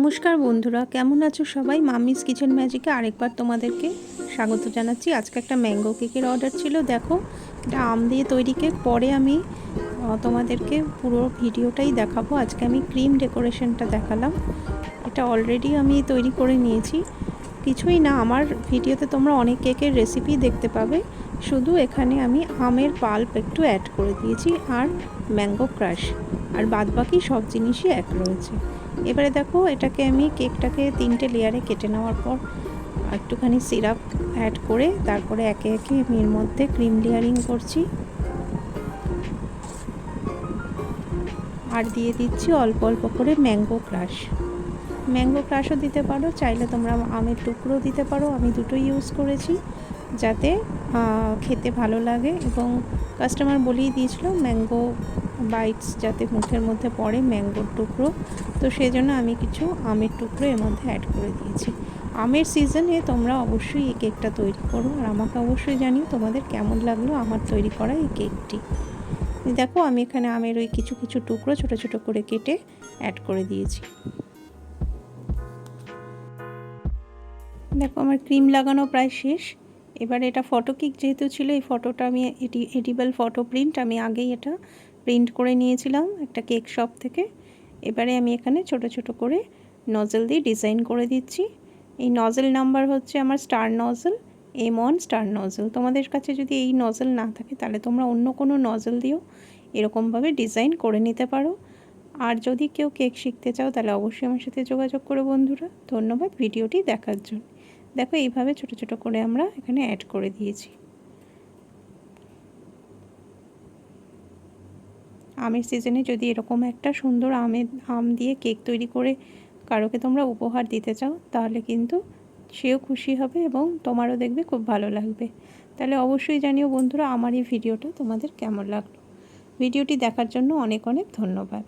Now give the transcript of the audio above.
নমস্কার বন্ধুরা, কেমন আছো সবাই? মামিস কিচেন ম্যাজিকে আরেকবার তোমাদেরকে স্বাগত জানাচ্ছি। আজকে একটা ম্যাঙ্গো কেকের অর্ডার ছিল, দেখো। এটা আম দিয়ে তৈরি কেক। পরে আমি তোমাদেরকে পুরো ভিডিওটাই দেখাবো। আজকে আমি ক্রিম ডেকোরেশনটা দেখালাম। এটা অলরেডি আমি তৈরি করে নিয়েছি। কিছুই না, আমার ভিডিওতে তোমরা অনেক কেকের রেসিপি দেখতে পাবে। শুধু এখানে আমি আমের পাল্প একটু অ্যাড করে দিয়েছি আর ম্যাঙ্গো ক্রাশ আর বাদবাকি সব জিনিসই এক রয়েছে। এবারে দেখো, এটাকে আমি কেকটাকে তিনটে লেয়ারে কেটে নেওয়ার পর একটুখানি সিরাপ অ্যাড করে তারপরে একে একে আমি এর মধ্যে ক্রিম লেয়ারিং করছি। আর দিয়ে দিচ্ছি অল্প অল্প করে ম্যাঙ্গো ক্রাশ ম্যাঙ্গো ক্রাশও দিতে পারো, চাইলে তোমরা আমের টুকরো দিতে পারো। আমি দুটোই ইউজ করেছি যাতে খেতে ভালো লাগে এবং কাস্টমার বলেই দিয়েছিল ম্যাঙ্গো বাইটস যাতে মুখের মধ্যে পড়ে ম্যাঙ্গোর টুকরো। তো সেই জন্য আমি কিছু আমের টুকরো এর মধ্যে অ্যাড করে দিয়েছি। আমের সিজনে তোমরা অবশ্যই এই কেকটা তৈরি করো। আর আমাকে অবশ্যই জানিও তোমাদের কেমন লাগল আমার তৈরি করা এই কেকটি দেখো আমি এখানে আমের ওই কিছু কিছু টুকরো ছোটো ছোটো করে কেটে অ্যাড করে দিয়েছি। দেখো, আমার ক্রিম লাগানো প্রায় শেষ। এবার এটা ফটো কিক যেহেতু ছিল, এই ফটোটা আমি এটি এডিবল ফটো প্রিন্ট আমি আগেই এটা প্রিন্ট করে নিয়েছিলাম একটা কেক শপ থেকে। এবারে আমি এখানে ছোট ছোট করে নজল দিয়ে ডিজাইন করে দিচ্ছি। এই নজল নাম্বার হচ্ছে আমার star nozzle M one star nozzle তোমাদের কাছে যদি এই নজল না থাকে, তাহলে তোমরা অন্য কোনো নজল দিয়েও এরকমভাবে ডিজাইন করে নিতে পারো। আর যদি কেউ কেক শিখতে চাও, তাহলে অবশ্যই আমার সাথে যোগাযোগ করো বন্ধুরা। ধন্যবাদ, ভিডিওটি দেখার জন্য। দেখো, এইভাবে ছোট ছোট করে আমরা এখানে অ্যাড করে দিয়েছি। আমের সিজনে যদি এরকম একটা সুন্দর আমের আম দিয়ে কেক তৈরি করে কারোকে তোমরা উপহার দিতে চাও, তাহলে কিন্তু সেও খুশি হবে এবং তোমারও দেখবে খুব ভালো লাগবে। তাহলে অবশ্যই জানিও বন্ধুরা, আমার এই ভিডিওটা তোমাদের কেমন লাগল? ভিডিওটি দেখার জন্য অনেক অনেক ধন্যবাদ।